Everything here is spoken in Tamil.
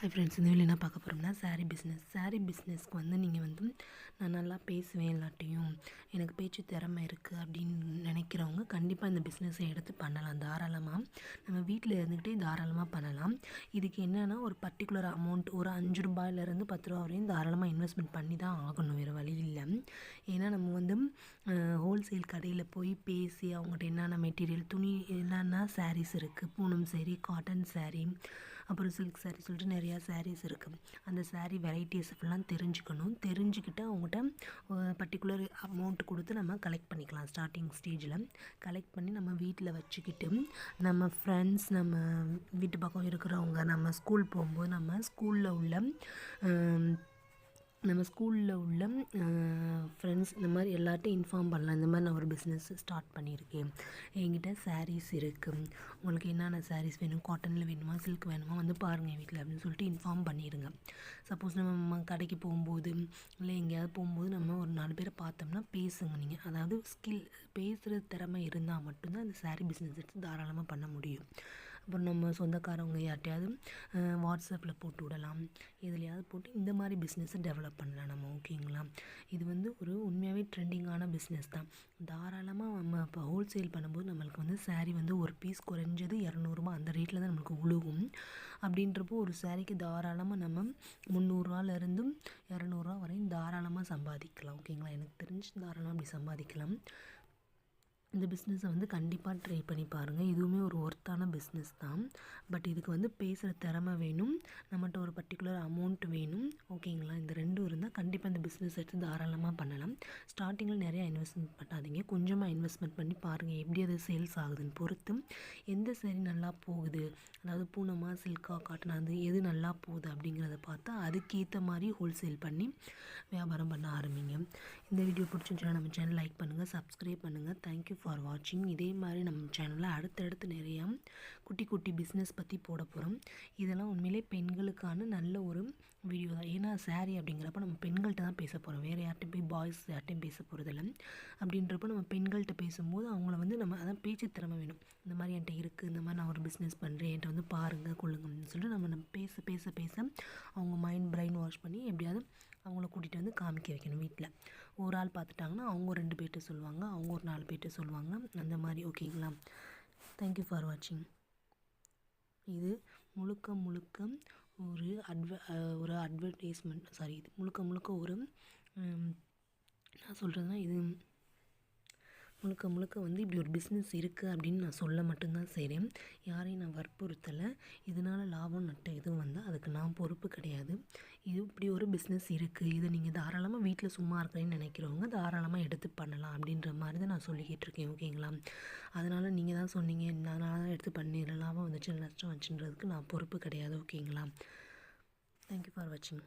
ஹாய் ஃப்ரெண்ட்ஸ் இந்த வீடியோ என்ன பார்க்க போகிறோம்னா சாரீ பிஸ்னஸ் சாரீ பிஸ்னஸ்க்கு வந்து நீங்கள் வந்து நான் நல்லா பேசுவேன் இல்லாட்டியும் எனக்கு பேச்சு திறமை இருக்குது அப்படின்னு நினைக்கிறவங்க கண்டிப்பாக இந்த பிஸ்னஸை எடுத்து பண்ணலாம். தாராளமாக நம்ம வீட்டில் இருந்துக்கிட்டே தாராளமாக பண்ணலாம். இதுக்கு என்னென்னா ஒரு பர்டிகுலர் அமௌண்ட் ஒரு அஞ்சு ரூபாயிலேருந்து பத்து ரூபா வரையும் தாராளமாக இன்வெஸ்ட்மெண்ட் பண்ணி தான் ஆகணும். வேறு வழி இல்லை. ஏன்னா நம்ம வந்து ஹோல்சேல் கடையில் போய் பேசி அவங்ககிட்ட என்னென்ன மெட்டீரியல் துணி என்னென்ன சாரீஸ் இருக்குது பூனம் சாரீ காட்டன் சாரீ அப்புறம் சில்க் சாரீ சொல்லிட்டு நிறையா சாரீஸ் இருக்குது அந்த சாரீ வெரைட்டிஸ் ஃபுல்லாக தெரிஞ்சுக்கணும். தெரிஞ்சுக்கிட்டு அவங்ககிட்ட பர்டிகுலர் அமௌண்ட் கொடுத்து நம்ம கலெக்ட் பண்ணிக்கலாம் ஸ்டார்டிங் ஸ்டேஜில் கலெக்ட் பண்ணி நம்ம வீட்டில் வச்சுக்கிட்டு நம்ம ஃப்ரெண்ட்ஸ் நம்ம வீட்டு பக்கம் இருக்கிறவங்க நம்ம ஸ்கூல் போகும்போது நம்ம ஸ்கூலில் உள்ள நம்ம ஸ்கூலில் உள்ள ஃப்ரெண்ட்ஸ் இந்த மாதிரி எல்லார்ட்டையும் இன்ஃபார்ம் பண்ணலாம். இந்த மாதிரி நான் ஒரு பிஸ்னஸ் ஸ்டார்ட் பண்ணியிருக்கேன். என்கிட்ட சாரீஸ் இருக்குது உங்களுக்கு என்னென்ன சாரீஸ் வேணும்? காட்டனில் வேணுமா? சில்க் வேணுமா? வந்து பாருங்கள் வீட்டில் அப்படின்னு சொல்லிட்டு இன்ஃபார்ம் பண்ணிடுங்க சப்போஸ் நம்ம கடைக்கு போகும்போது இல்லை எங்கேயாவது போகும்போது நம்ம ஒரு நாலு பேரை பார்த்தோம்னா பேசுங்க நீங்கள் அதாவது ஸ்கில் பேசுகிற திறமை இருந்தால் மட்டும்தான் அந்த சாரீ பிஸ்னஸ் எடுத்து தாராளமாக பண்ண முடியும். அப்புறம் நம்ம சொந்தக்காரவங்க யார்ட்டையாவது வாட்ஸ்அப்பில் போட்டு விடலாம். எதுலையாவது போட்டு இந்த மாதிரி பிஸ்னஸை டெவலப் பண்ணலாம் நம்ம ஓகேங்களா இது வந்து ஒரு உண்மையாகவே ட்ரெண்டிங்கான பிஸ்னஸ் தான். தாராளமாக நம்ம இப்போ ஹோல்சேல் பண்ணும்போது நம்மளுக்கு வந்து சாரீ வந்து ஒரு பீஸ் குறைஞ்சது இரநூறுபா அந்த ரேட்டில் தான் நம்மளுக்கு உழுகும். அப்படின்றப்போ ஒரு சாரீக்கு தாராளமாக நம்ம முந்நூறுரூவாலேருந்தும் இரநூறுவா வரையும் தாராளமாக சம்பாதிக்கலாம் ஓகேங்களா எனக்கு தெரிஞ்சு தாராளமாக அப்படி சம்பாதிக்கலாம். இந்த பிஸ்னஸை வந்து கண்டிப்பாக ட்ரை பண்ணி பாருங்கள் இதுவுமே ஒரு ஒர்த்தான பிஸ்னஸ் தான். பட் இதுக்கு வந்து பேசுகிற திறமை வேணும். நம்மகிட்ட ஒரு பர்டிகுலர் அமௌண்ட் வேணும். ஓகேங்களா இந்த ரெண்டும் இருந்தால் கண்டிப்பாக இந்த பிஸ்னஸ் எடுத்து தாராளமாக பண்ணலாம். ஸ்டார்டிங்கில் நிறையா இன்வெஸ்ட்மெண்ட் பண்ணாதீங்க. கொஞ்சமாக இன்வெஸ்ட்மெண்ட் பண்ணி பாருங்கள் எப்படி அது சேல்ஸ் ஆகுதுன்னு பொறுத்து. எந்த சரி நல்லா போகுது? அதாவது பூனமாக சில்கா காட்டினா அது எது நல்லா போகுது அப்படிங்கிறத பார்த்தா அதுக்கேற்ற மாதிரி ஹோல்சேல் பண்ணி வியாபாரம் பண்ண ஆரம்பிங்க. இந்த வீடியோ பிடிச்சிருந்துச்சுன்னா நம்ம சேனல் லைக் பண்ணுங்கள் சப்ஸ்கிரைப் பண்ணுங்கள் தேங்க்யூ ஃபார் வாட்சிங் இதே மாதிரி நம்ம சேனலில் அடுத்தடுத்து நிறையா குட்டி குட்டி பிஸ்னஸ் பற்றி போட போகிறோம் இதெல்லாம் உண்மையிலே பெண்களுக்கான நல்ல ஒரு வீடியோ தான். ஏன்னா சாரீ அப்படிங்கிறப்ப நம்ம பெண்கள்கிட்ட தான் பேச போகிறோம் வேறு யார்ட்டையும் போய் பாய்ஸ் யார்கிட்டையும் பேச போகிறதில்ல அப்படின்றப்ப நம்ம பெண்கள்கிட்ட பேசும்போது அவங்கள வந்து நம்ம அதான் பேச்சு திறமை வேணும். இந்த மாதிரி என்கிட்ட இருக்குது இந்த மாதிரி நான் ஒரு பிஸ்னஸ் பண்ணுறேன் என்கிட்ட வந்து பாருங்கள் கொள்ளுங்க அப்படின்னு சொல்லிட்டு நம்ம நம்ம பேச பேச பேச அவங்க மைண்ட் பிரெயின் வாஷ் பண்ணி எப்படியாவது அவங்கள கூட்டிகிட்டு வந்து காமிக்க வைக்கணும் வீட்டில் ஒரு ஆள் பார்த்துட்டாங்கன்னா அவங்க ரெண்டு பேர்கிட்ட சொல்லுவாங்க அவங்க ஒரு நாலு பேர்கிட்ட சொல்லுவாங்க. அந்த மாதிரி ஓகேங்களா? தேங்க்யூ ஃபார் வாட்சிங் இது முழுக்க முழுக்க ஒரு அட்வ ஒரு அட்வர்டைஸ்மெண்ட் சாரி இது முழுக்க முழுக்க ஒரு நான் சொல்கிறதுனா இது முழுக்க முழுக்க வந்து இப்படி ஒரு பிஸ்னஸ் இருக்குது அப்படின்னு நான் சொல்ல மட்டும்தான் செய்கிறேன் யாரையும் நான் வற்புறுத்தலை. இதனால் லாபம் நட்டு பொறுப்பு கிடையாது. இது இப்படி ஒரு பிஸ்னஸ் இருக்குது இதை நீங்கள் தாராளமாக வீட்டில் சும்மா இருக்கிறேன்னு நினைக்கிறவங்க தாராளமாக எடுத்து பண்ணலாம் அப்படின்ற மாதிரி தான் நான் சொல்லிக்கிட்டு இருக்கேன் ஓகேங்களா அதனால் நீங்கள் தான் சொன்னீங்க நான் தான் எடுத்து பண்ணிடலாம்? லாபம் வந்துச்சு நஷ்டம் வச்சுன்றதுக்கு நான் பொறுப்பு கிடையாது. ஓகேங்களா தேங்க்யூ ஃபார் வாட்சிங்